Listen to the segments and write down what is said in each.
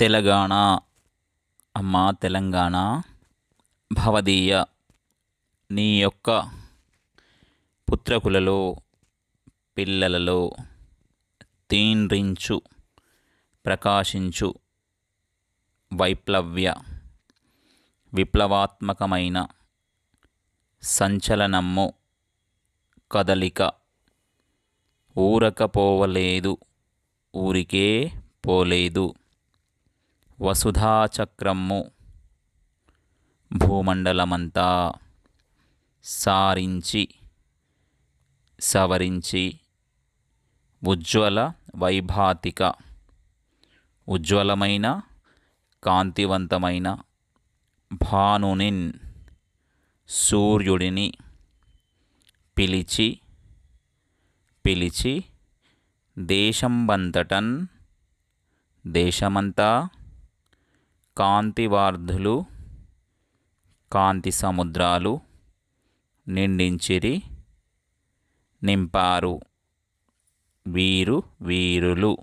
తెలంగాణ. అమ్మ తెలంగాణ. భవదీయ. నీ యొక్క పుత్రకులలో పిల్లలలో తీన్రించు ప్రకాశించు వైప్లవ్య విప్లవాత్మకమైన సంచలనము కదలిక. ఊరకపోవలేదు ఊరికే పోలేదు. వసుధాచక్రము భూమండలమంతా సారించి సవరించి ఉజ్వల వైభాతిక ఉజ్వలమైన కాంతివంతమైన భానునిన్ సూర్యుడిని పిలిచి పిలిచి దేశంబంతటన్ దేశమంతా కాంతివార్ధులు కాంతి సముద్రాలు నిండించిరి నింపారు వీరు వీరులు.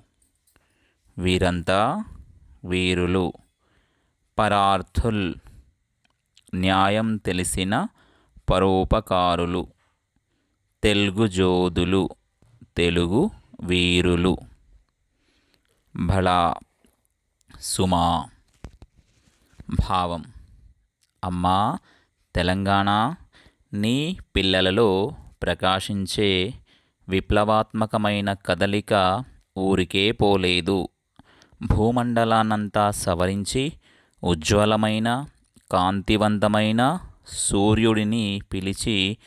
వీరంతా వీరులు. పరార్థుల్ న్యాయం తెలిసిన పరోపకారులు. తెలుగు జోదులు తెలుగు వీరులు. భళా సుమా భావం. అమ్మా తెలంగాణ నీ పిల్లలలో ప్రకాశించే విప్లవాత్మకమైన కదలిక ఊరికే పోలేదు. భూమండలాన్నంతా సవరించి ఉజ్వలమైన కాంతివంతమైన సూర్యుడిని పిలిచి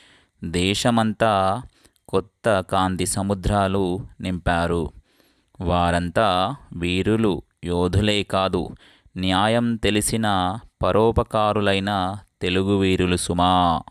దేశమంతా కొత్త కాంతి సముద్రాలు నింపారు. వారంతా వీరులు యోధులే కాదు న్యాయం తెలిసిన పరోపకారులైన తెలుగు వీరులు సుమా.